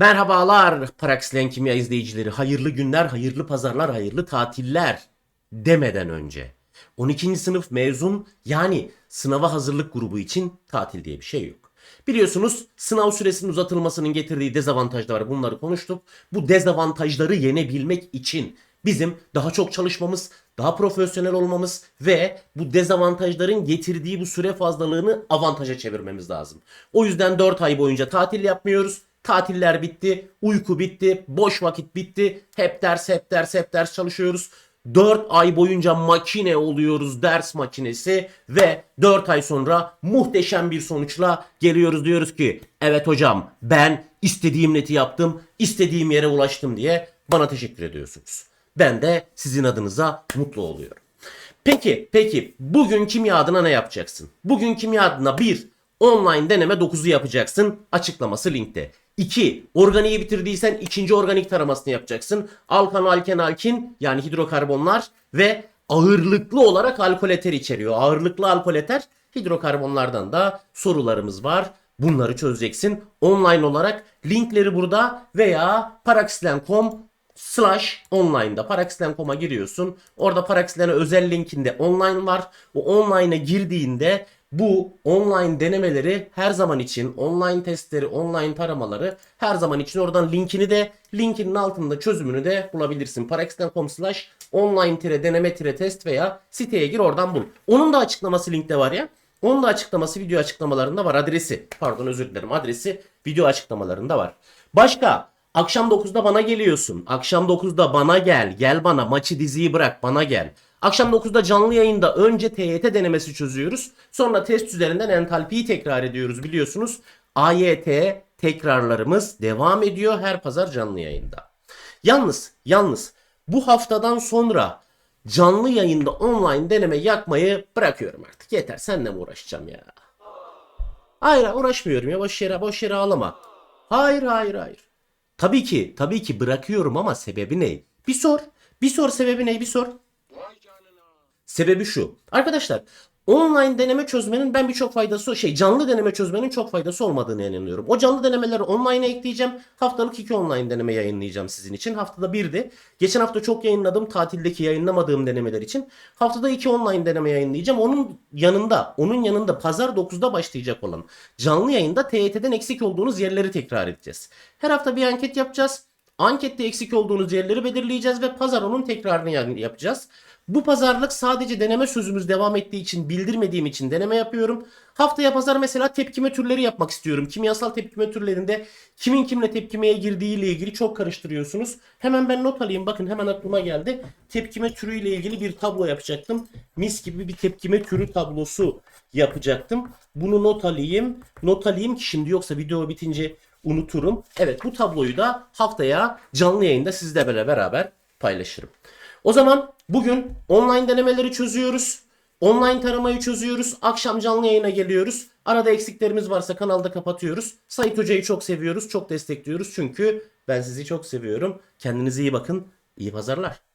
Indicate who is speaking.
Speaker 1: Merhabalar Paraxlen Kimya izleyicileri. Hayırlı günler, hayırlı pazarlar, hayırlı tatiller demeden önce. 12. sınıf mezun yani sınava hazırlık grubu için tatil diye bir şey yok. Biliyorsunuz sınav süresinin uzatılmasının getirdiği dezavantajlar var. Bunları konuştuk. Bu dezavantajları yenebilmek için bizim daha çok çalışmamız, daha profesyonel olmamız ve bu dezavantajların getirdiği bu süre fazlalığını avantaja çevirmemiz lazım. O yüzden 4 ay boyunca tatil yapmıyoruz. Tatiller bitti, uyku bitti, boş vakit bitti. Hep ders, hep ders, hep ders çalışıyoruz. 4 ay boyunca makine oluyoruz, ders makinesi ve 4 ay sonra muhteşem bir sonuçla geliyoruz diyoruz ki evet hocam ben istediğim neti yaptım, istediğim yere ulaştım diye bana teşekkür ediyorsunuz. Ben de sizin adınıza mutlu oluyorum. Peki, peki bugün kimya adına ne yapacaksın? Bugün kimya adına bir online deneme 9'u yapacaksın. Açıklaması linkte. 2. Organiği bitirdiysen ikinci organik taramasını yapacaksın. Alkan, alken, alkin yani hidrokarbonlar ve ağırlıklı olarak alkol eter içeriyor. Ağırlıklı alkol eter hidrokarbonlardan da sorularımız var. Bunları çözeceksin. Online olarak linkleri burada veya paraxlen.com slash online'da paraxlen.com'a giriyorsun. Orada Paraxlen'e özel linkinde online var. O online'a girdiğinde bu online denemeleri her zaman için online testleri, online taramaları her zaman için oradan linkini de linkinin altında çözümünü de bulabilirsin. Paraxlen.com slash online deneme test veya siteye gir oradan bul. Onun da açıklaması linkte var ya. Onun da açıklaması video açıklamalarında var. Adresi pardon özür dilerim adresi video açıklamalarında var. Başka Akşam 9'da bana geliyorsun. Akşam 9'da bana gel. Gel bana maçı diziyi bırak bana gel. Akşam 9'da canlı yayında önce TYT denemesi çözüyoruz. Sonra test üzerinden entalpiyi tekrar ediyoruz biliyorsunuz. AYT tekrarlarımız devam ediyor her pazar canlı yayında. Yalnız, yalnız bu haftadan sonra canlı yayında online deneme yapmayı bırakıyorum artık. Yeter senle mi uğraşacağım ya? Hayır uğraşmıyorum ya boş yere boş yere ağlama. Hayır hayır hayır. Tabii ki tabii ki bırakıyorum ama sebebi ne? Bir sor. Bir sor sebebi ne? Bir sor. Sebebi şu. Arkadaşlar online deneme çözmenin ben birçok faydası şey canlı deneme çözmenin çok faydası olmadığını inanıyorum. O canlı denemeleri online'a ekleyeceğim. Haftalık iki online deneme yayınlayacağım sizin için. Haftada birdi. Geçen hafta çok yayınladım tatildeki yayınlamadığım denemeler için. Haftada iki online deneme yayınlayacağım. Onun yanında onun yanında pazar 9'da başlayacak olan canlı yayında TYT'den eksik olduğunuz yerleri tekrar edeceğiz. Her hafta bir anket yapacağız. Ankette eksik olduğunuz yerleri belirleyeceğiz ve pazar onun tekrarını yapacağız. Bu pazarlık sadece deneme sözümüz devam ettiği için bildirmediğim için deneme yapıyorum. Haftaya pazar mesela tepkime türleri yapmak istiyorum. Kimyasal tepkime türlerinde kimin kimle tepkimeye girdiği ile ilgili çok karıştırıyorsunuz. Hemen ben not alayım bakın hemen aklıma geldi. Tepkime türüyle ilgili bir tablo yapacaktım. Mis gibi bir tepkime türü tablosu yapacaktım. Bunu not alayım. Not alayım ki şimdi yoksa video bitince unuturum. Evet bu tabloyu da haftaya canlı yayında sizlerle beraber paylaşırım. O zaman bugün online denemeleri çözüyoruz. Online taramayı çözüyoruz. Akşam canlı yayına geliyoruz. Arada eksiklerimiz varsa kanalda kapatıyoruz. Sait Hoca'yı çok seviyoruz. Çok destekliyoruz. Çünkü ben sizi çok seviyorum. Kendinize iyi bakın. İyi pazarlar.